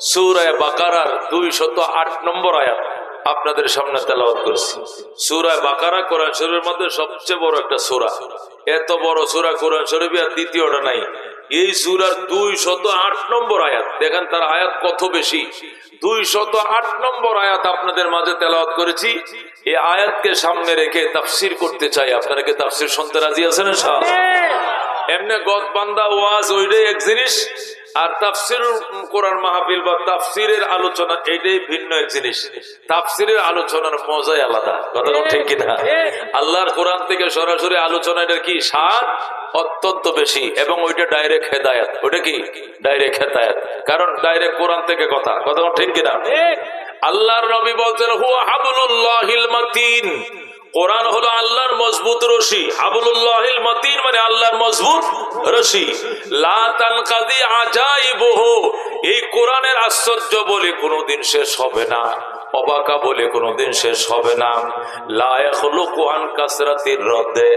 সুরায় বাকারার দুই শত আট নম্বর আয়াত আপনাদের সামনে তেলাওয়াত করছি। সুরায় বাকারা কোরআন শরীফের মধ্যে সবচেয়ে বড় একটা সুরা। এত বড় সুরা কোরআন শরীফ আর দ্বিতীয়টা নাই। এই সুরার দুই শত আট নম্বর আয়াত দেখেন তার আয়াত কত বেশি। দুই শত আট নম্বর আয়াত আপনাদের মাঝে তেলাওয়াত করেছি। এই আয়াতকে সামনে রেখে তাফসির করতে চাই। আপনারা কি তাফসির শুনতে রাজি আছেন সব এমনি গদ বান্দা ওয়াজ ওইটাই এক জিনিস। আর তাফসির কোরআন মাহফিল বা তাফসিরের আলোচনা এইটাই ভিন্ন এক জিনিস। তাফসিরের আলোচনার মজাই আলাদা। কথা ঠিক কিনা? আল্লাহর কোরআন থেকে সরাসরি আলোচনা এটার কি? স্বাদ অত্যন্ত বেশি এবং ওইটা ডাইরেক্ট হেদায়াত। ওইটা কি? ডাইরেক্ট হেদায়াত। কারণ ডাইরেক্ট কোরআন থেকে কথা। কথা ঠিক কিনা? আল্লাহর নবী বলছেন হুয়া হাবুলুল্লাহিল মাতিন। কোরআন হলো আল্লাহর মজবুত রশি। হাবুল্লাহিল মতিন মানে আল্লাহর মজবুত রশি। লা তানকাদি আজাইবহু। এই কোরআনের আশ্চর্য বলে কোনোদিন শেষ হবে না। অবাকা বলে কোনোদিন শেষ হবে না। লা ইয়াখলুকু আন কাসরাতির রদ্দে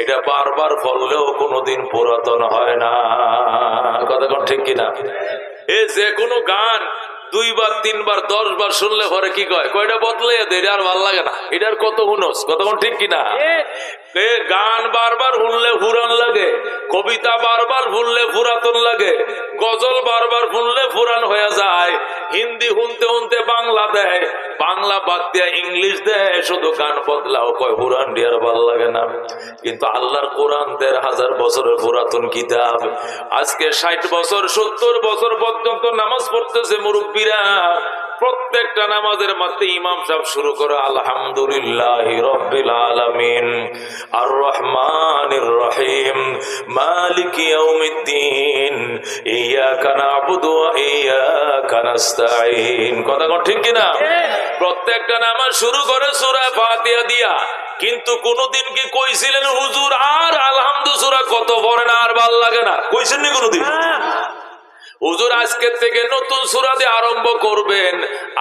এটা বারবার ফললেও কোনোদিন পুরাতন হয় না। কথা ঠিক কিনা? এ যে কোনো গান দুইবার তিনবার দশ বার শুনলে পরে কি কয়? কয়টা বদলে এটা আর ভালো লাগে না? এটার কত হুনস? কতক্ষণ ঠিক কিনা? গান বারবার শুনলে ফুরান লাগে কবিতা বারবার ভুললে ফুরাতন লাগে গজল বারবার শুনলে ফুরান হয়ে যায়, হিন্দি হুনতে হুনতে বাংলা দেয়, বাংলা বাদ দিয়ে ইংলিশ দেয়, শুধু গান বদলাও, কয় হুরান ডিয়ার ভালো লাগে না। কিন্তু আল্লাহর কোরআন দেড় হাজার বছরের পুরাতন কিতাব। আজকে ষাট বছর, সত্তর বছর পর্যন্ত নামাজ পড়তেছে মুরব্বীরা। প্রত্যেকটা নামাজের মাঝে ইমাম সাহেব শুরু করে, আলহামদুলিল্লাহ রব্বিল আর রহিম মালিক ইয়াউমিদ্দিন ইয়াকা নাবুদু ওয়া ইয়াকা কথা কোন ঠিক প্রত্যেকটা নামাজ শুরু করে সূরা ফাতিহা দিয়া, কিন্তু কোনদিন কি কইছিলেন, হুজুর, আর আলহামদু সূরা কত পড়েন আর ভালো লাগে না? কইছেন নি কোনদিন? হুজুর আজকের থেকে নতুন সুরা দিয়ে আরম্ভ করবেন।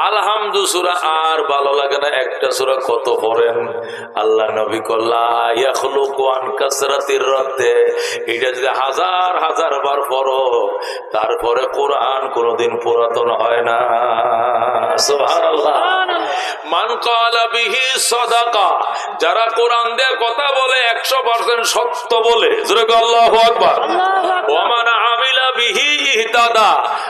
আলহামদু সুরা আর ভালো লাগে না একটা সুরা কত পড়েন। আল্লাহ নবী কল্লান কাসরাতির রদ্দে। এটা যদি হাজার হাজার বার পড়ো তারপরে কোরআন কোনোদিন পুরাতন হয় না। মান বিহি সদাকা যারা কোরআন দিয়ে কথা বলে একশো পার্সেন্ট সত্য বলে। আল্লাহ আকবার। ওমান আমিলা বিহি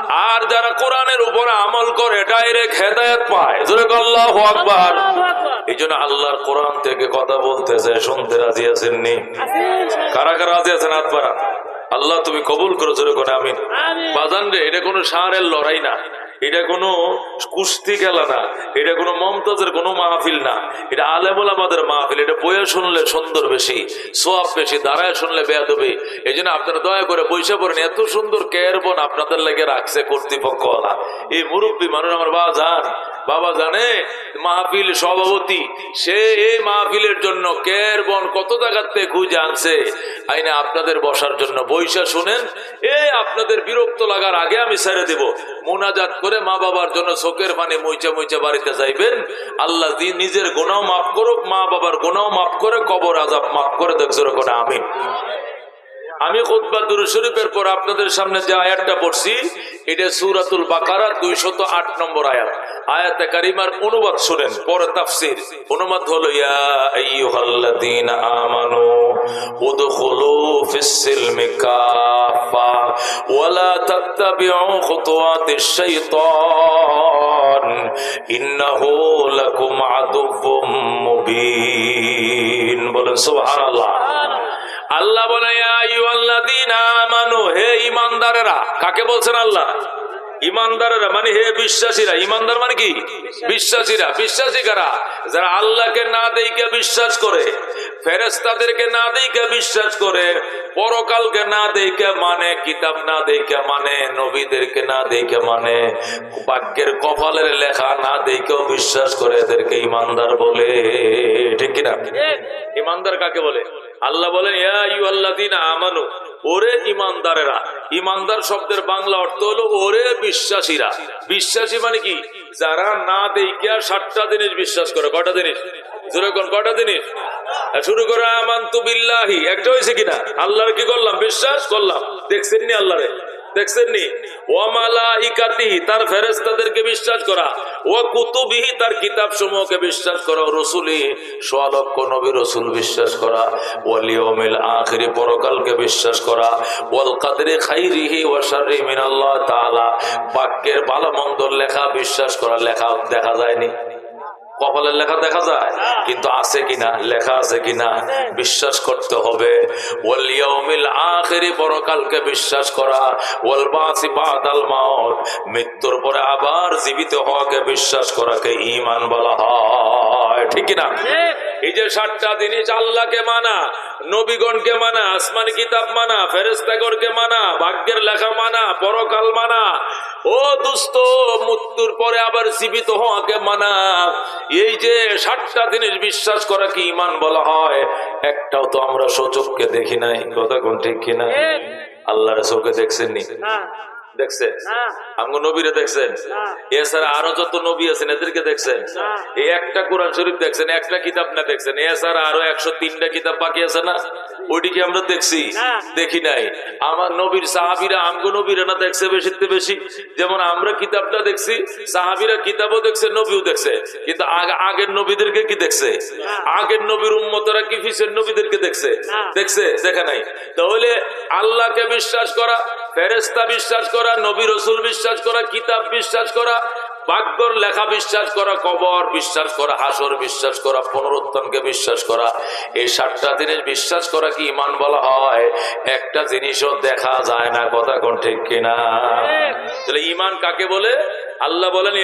আর যারা কোরআনের উপরে আমল করে ডাইরেক্ট হেদায়ত পায়। আল্লাহ আকবার। এই জন্য আল্লাহর কোরআন থেকে কথা বলতেছে শুনতে রাজি আছেননি কারা কারা রাজি আছেন হাত আল্লাহ তুমি কবুল করেছ করে আমিন। বাজান রে এটা কোনো সারের লড়াই না। এটা কোনো কুস্তি খেলা না, এটা কোনো মমতাজের কোনো মাহফিল না। এটা আলেমুল আমাদের মাহফিল, এটা বইয়ে শুনলে সুন্দর বেশি, সোয়াব বেশি, দাঁড়ায় শুনলে বেয়াদবি। এই জন্য আপনারা দয়া করে বৈশা পড়েন, এত সুন্দর কেয়ার বোন আপনাদের লেগে রাখছে কর্তৃপক্ষ এই মুরব্বী মানুষ আমার বা যান বাবা জানে, মাহফিল সভাপতি, সে এই মাহফিলের জন্য কের বন কত জায়গার থেকে খুঁজে আনছে? আইনে আপনাদের বসার জন্য বৈশা শুনেন, এ আপনাদের বিরক্ত লাগার আগে আমি ছেড়ে দেব। মোনাজাত করে মা বাবার জন্য চোখের পানি মইচা মইচা বাড়িতে যাইবেন। আল্লাহ নিজের গোনাও মাফ করুক, মা বাবার গোনাও মাফ করে, কবর আজাব মাফ করে দেখছ করে আমি আমি খুতবা দুরু শরীফের পর আপনাদের সামনে যে আয়াতটা পড়ছি, এটা সুরাতুল বাকারা দুইশত আট নম্বর আয়াত। আয়াতে কারিমার অনুবাদ শুনেন, পরে তাফসির। অনুবাদ হলো, ইয়া আইয়ুহাল্লাযীনা ফিস সিলমি কাফা ওয়ালা তাত্তাবিউ খুতুওয়াতিশ শাইতান ইন্নাহু লাকুম আদুউম মুবিন। আল্লাহ বলে আমানু, হে ইমানদারেরা কাকে বলছেন আল্লাহ? ইমানদারেরা মানে হে বিশ্বাসীরা, ইমানদার মানে কি? বিশ্বাসীরা বিশ্বাসী কারা যারা আল্লাহকে না দেইকে বিশ্বাস করে ফেরেস্তাদেরকে না দেইকে বিশ্বাস করে, পরকালকে না দেখে মানে কিতাব না দেখে মানে নবীদেরকে না দেখে মানে বাক্যের কপালের লেখা না দেখেও বিশ্বাস করে, এদেরকে ইমানদার বলে। ঠিক কিনা? ইমানদার কাকে বলে? আল্লাহ বলেন, ইয়া ইউ আল্লাহ আমানু, ওরে ইমানদারেরা ইমানদার শব্দের বাংলা অর্থ হলো ওরে বিশ্বাসীরা। বিশ্বাসী মানে কি? যারা না দেখিয়া সাতটা জিনিস বিশ্বাস করে। কটা জিনিস? জোরে কটা জিনিস? শুরু করে আমান তু বিল্লাহি। একটা হয়েছে কিনা? আল্লাহর কি করলাম? বিশ্বাস করলাম। দেখছেন নি আল্লাহরে? তার ফেরেস্তাদেরকে বিশ্বাস করা। ও কুতুবিহি, তার কিতাব সমূহকে বিশ্বাস করা। রসুলি নবী রসুল বিশ্বাস করা। পরকালকে বিশ্বাস করা। খাইরিহি মিনাল্লাহ তাআলা, বাক্যের ভালো মন্দ লেখা বিশ্বাস করা। লেখা দেখা যায়নি। কপালের লেখা দেখা যায়? কিন্তু আছে কিনা? লেখা আছে কিনা? বিশ্বাস করতে হবে। আখেরি আখিরি পরকালকে বিশ্বাস করা। ওয়াল বাসি বাদাল মাউত। মৃত্যুর পরে আবার জীবিত হওয়াকে বিশ্বাস করাকে ঈমান বলা হয়। ঠিক কিনা? এই যে সাতটা জিনিস আল্লাহকে মানা নবীগণকে মানা আসমানি কিতাব মানা ফেরেস্তাগণকে মানা ভাগ্যের লেখা মানা পরকাল মানা। ও দুস্থ মৃত্যুর পরে আবার জীবিত হওয়াকে মানা। এই যে সাতটা জিনিস বিশ্বাস করা কি ইমান বলা হয় একটাও তো আমরা সচককে দেখি নাই। কথা কোন ঠিক কিনা? আল্লাহর চোখে দেখছেন নি দেখছেন? আমগো নবীরে দেখছেন? এছাড়া আরও যত নবী আছেন এদেরকে দেখছেন? এই একটা কোরআন শরীফ দেখছেন একটা কিতাব না দেখছেন। এছাড়া আরও একশো তিনটা কিতাব বাকি আছে না? ওইটিকে আমরা দেখছি দেখি নাই। আমার নবীর সাহাবিরা আমগো নবীরা না দেখছে বেশিতে বেশি? যেমন আমরা কিতাবটা দেখছি সাহাবিরা কিতাবও দেখছে নবীও দেখছে। কিন্তু আগ- আগের নবীদেরকে কি দেখছে? আগের নবীর উম্মতরা কি ফিসের নবীদেরকে দেখছে? দেখছে? দেখা নাই। তাহলে আল্লাহকে বিশ্বাস করা ফেরেস্তা বিশ্বাস করা নবী রসুল বিশ্বাস করা কিতাব বিশ্বাস করা বাক্যর লেখা বিশ্বাস করা কবর বিশ্বাস করা হাসর বিশ্বাস করা পুনরুত্থানকে বিশ্বাস করা এই সাতটা জিনিস বিশ্বাস করা কি ইমান বলা হয়? একটা জিনিসও দেখা যায় না কথা কোন ঠিক কিনা? তাহলে ইমান কাকে বলে? আল্লাহ বলেন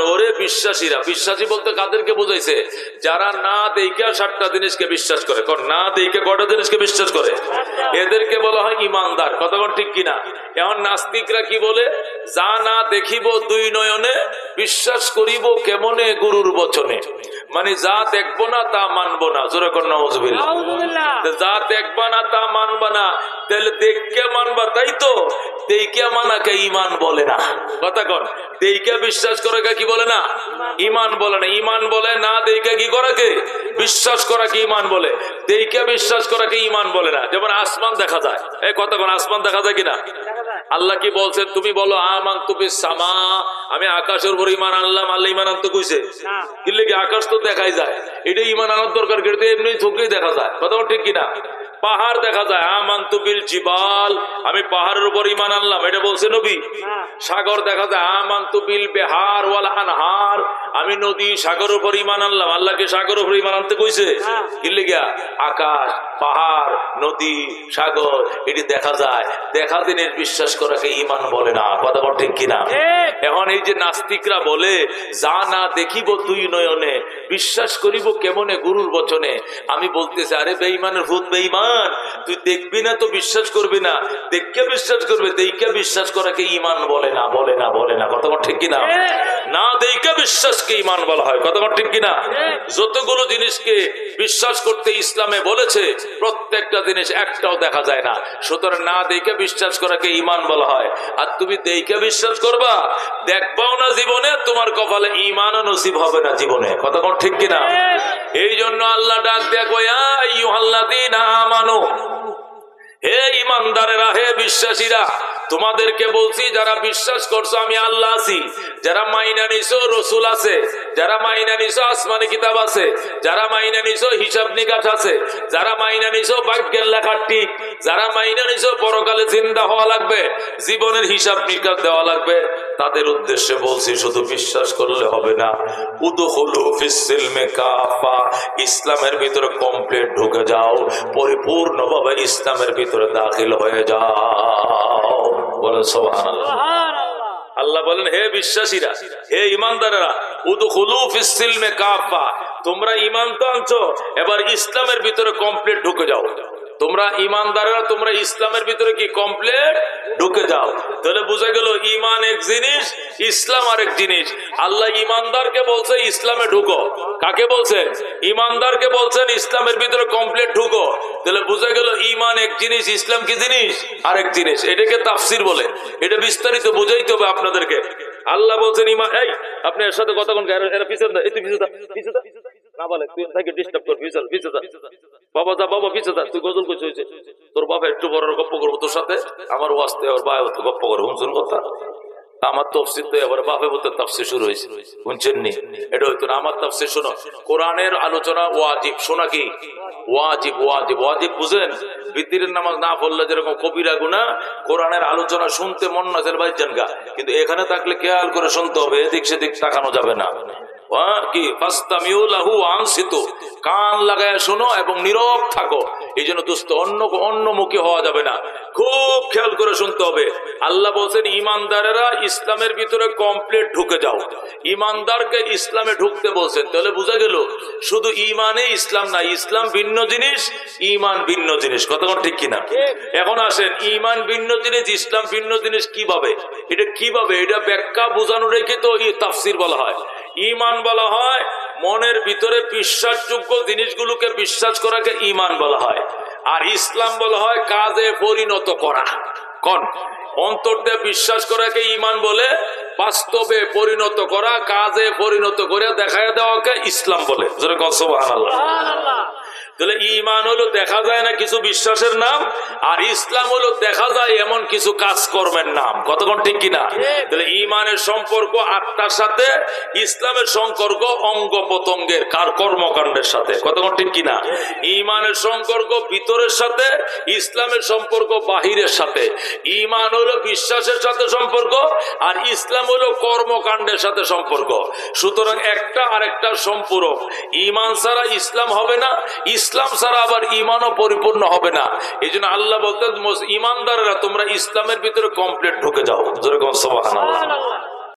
ওরে বিশ্বাসীরা বিশ্বাসী বলতে কাদেরকে বুঝাইছে? যারা না দেইকা সাতটা জিনিসকে বিশ্বাস করে না দেইকা কটা জিনিসকে বিশ্বাস করে? এদেরকে বলা হয় ইমানদার। কোন ঠিক কিনা? এখন নাস্তিকরা কি বলে? যা না দেখিব দুই নয়নে বিশ্বাস করিব কেমনে গুরুর বচনে? মানে যা দেখব না তা মানবো না। জোরে কর যা দেখবা না তা মানবা না। তাহলে দেখকে মানবা তাই তো? দেখে মানাকে ইমান বলে না। কথা দেখে বিশ্বাস করাকে কি বলে না? ইমান বলে না। ইমান বলে না দেখে কি করাকে বিশ্বাস করাকে ইমান বলে? দেখে বিশ্বাস করাকে ইমান বলে না? যেমন আসমান দেখা যায়। এই কথা আসমান দেখা যায় কিনা? আল্লাহ কি বলছেন? তুমি বলো আমান তুমি সামা। আমি আকাশের উপর ইমান আনলাম আল্লাহ ইমান আনতে কইছে। কি আকাশ তো দেখাই যায়। এটা ইমান আনার দরকার কিন্তু এমনি চোখেই দেখা যায়। কথা ঠিক কিনা? পাহাড় দেখা যায়। আমান তুবিল জিবাল। আমি পাহাড়ের উপর ইমান আনলাম। এটা বলছে নবী। সাগর দেখা যায়। আমান তুবিল বেহার ওয়াল আনহার। আমি নদী সাগর উপর ইমান আনলাম। আল্লাহকে সাগর উপর ইমান আনতে কইছে। কিনলে গিয়া আকাশ পাহাড় নদী সাগর এটি দেখা যায়। দেখা দিনের বিশ্বাস করাকে ইমান বলে না। কথা বল ঠিক কিনা? এখন এই যে নাস্তিকরা বলে যা না দেখিব তুই নয়নে বিশ্বাস করিব কেমনে গুরুর বচনে? আমি বলতেছি আরে বেইমানের ভূত বেইমান তুই দেখবি না তো বিশ্বাস করবি না। দেখকে বিশ্বাস করবে দেখে বিশ্বাস করাকে ইমান বলে না বলে না বলে না। কথা বল ঠিক কিনা? না দেখে বিশ্বাসকে ইমান বলা হয়। কথা বল ঠিক কিনা? যতগুলো জিনিসকে বিশ্বাস করতে ইসলামে বলেছে, প্রত্যেকটা জিনিস একটাও দেখা যায় না। সুতরাং না দেখে বিশ্বাস করাকে ইমান বলা হয়। আর তুমি দেখে বিশ্বাস করবা, দেখবাও না জীবনে, তোমার কপালে ইমানও নসিব হবে না জীবনে। কথা কোন ঠিক কিনা? এই জন্য আল্লাহ ডাক দেখো আমানো, হে ইমানদারেরা, হে বিশ্বাসীরা তোমাদেরকে বলছি, যারা বিশ্বাস করছ আমি আল্লাহ আছি, যারা মাইনা নিছো রসুল আছে, যারা মাইনা নিছো আসমানি কিতাব আছে, যারা মাইনা নিছো হিসাব নিকাশ আছে, যারা মাইনা নিছো ভাগ্যের লেখার ঠিক, যারা মাইনা নিছো পরকালে চিন্তা হওয়া লাগবে, জীবনের হিসাব নিকাশ দেওয়া লাগবে, তাদের উদ্দেশ্যে বলছি, শুধু বিশ্বাস করলে হবে না। উদুহুলু ফিসসিলমে কাফা ইসলামের ভিতরে কমপ্লিট ঢুকে যাও, পরিপূর্ণভাবে ইসলামের ভিতরে দাখিল হয়ে যাও। আল্লাহ বলেন, হে বিশ্বাসীরা, হে ইমানদারেরা তোমরা ইমান তো আনছো, এবার ইসলামের ভিতরে কমপ্লিট ঢুকে যাও। তোমরা ইমানদারেরা তোমরা ইসলামের ভিতরে কি কমপ্লিট ঢুকে যাও। তাহলে বোঝা গেল ইমান এক জিনিস ইসলাম আরেক জিনিস। আল্লাহ ইমানদারকে বলছে ইসলামে ঢুকো। কাকে বলছেন ইমানদারকে বলছেন ইসলামের ভিতরে কমপ্লিট ঢুকো। তাহলে বোঝা গেল ইমান এক জিনিস ইসলাম কি জিনিস? আরেক জিনিস। এটাকে তাফসির বলে। এটা বিস্তারিত বোঝাইতে হবে আপনাদেরকে। আল্লাহ বলছেন ইমান এই আপনি এর সাথে কথা কোন এরা পিছনে দাও, এই পিছনে দাও, পিছনে দাও। তোর বাবা একটু বড় গপ্প করব তোর সাথে। আমার ওয়াস্তে গপ্প শুনছুন কথা? আমার তফসির তো এবার শুরু হয়েছে। শুনছেন নি? এটা হইতো না, আমার শোনো। কোরআনের আলোচনা ওয়াজিব, শোনা কি? ওয়াজিব ওয়াজিব ওয়াজিব বুঝেন বৃত্তির নামাজ না পড়লে যেরকম কবিরা গুনা কোরআনের আলোচনা শুনতে মন না ভাই জানগা কিন্তু এখানে থাকলে খেয়াল করে শুনতে হবে, এদিক সেদিক তাকানো যাবে না। কান লাগায় শোনো এবং নীরব থাকো। এই জন্য দুস্থ অন্য অন্যমুখী হওয়া যাবে না। খুব খেয়াল করে শুনতে হবে। আল্লাহ বলছেন, ইমানদারেরা ইসলামের ভিতরে কমপ্লিট ঢুকে যাও। ইমানদারকে ইসলামে ঢুকতে বলছেন। তাহলে বোঝা গেল, শুধু ইমানে ইসলাম না, ইসলাম ভিন্ন জিনিস, ইমান ভিন্ন জিনিস। কতক্ষণ ঠিক কিনা? এখন আসেন, ইমান ভিন্ন জিনিস, ইসলাম ভিন্ন জিনিস কীভাবে? এটা কীভাবে? এটা ব্যাখ্যা বোঝানো রেখে তো তাফসির বলা হয়। ইমান বলা হয়, মনের ভিতরে বিশ্বাসযোগ্য জিনিসগুলোকে বিশ্বাস করাকে ইমান বলা হয়। আর ইসলাম বলা হয় কাজে পরিণত করা। কন? অন্তর দিয়ে বিশ্বাস করাকে ইমান বলে, বাস্তবে পরিণত করা, কাজে পরিণত করে দেখায় দেওয়াকে ইসলাম বলে। যেরকম সুবহানাল্লাহ। তাহলে ইমান হলো দেখা যায় না কিছু বিশ্বাসের নাম, আর ইসলাম হলো দেখা যায় এমন কিছু কাজকর্মের নাম। কতক্ষণ ঠিক কিনা? তাহলে ইমানের সম্পর্ক আত্মার সাথে, ইসলামের সম্পর্ক অঙ্গ প্রত্যঙ্গের কার কর্মকাণ্ডের সাথে। কতক্ষণ ঠিক কিনা? ইমানের সম্পর্ক ভিতরের সাথে, ইসলামের সম্পর্ক বাহিরের সাথে। ইমান হলো বিশ্বাসের সাথে সম্পর্ক, আর ইসলাম হলো কর্মকাণ্ডের সাথে সম্পর্ক। সুতরাং একটা আরেকটা সম্পূরক। ইমান ছাড়া ইসলাম হবে না ছাড়া আবার ইমানও পরিপূর্ণ হবে না। এই জন্য আল্লাহ বলতেন ইমানদাররা তোমরা ইসলামের ভিতরে কমপ্লিট ঢুকে যাও। যেরকম সোহান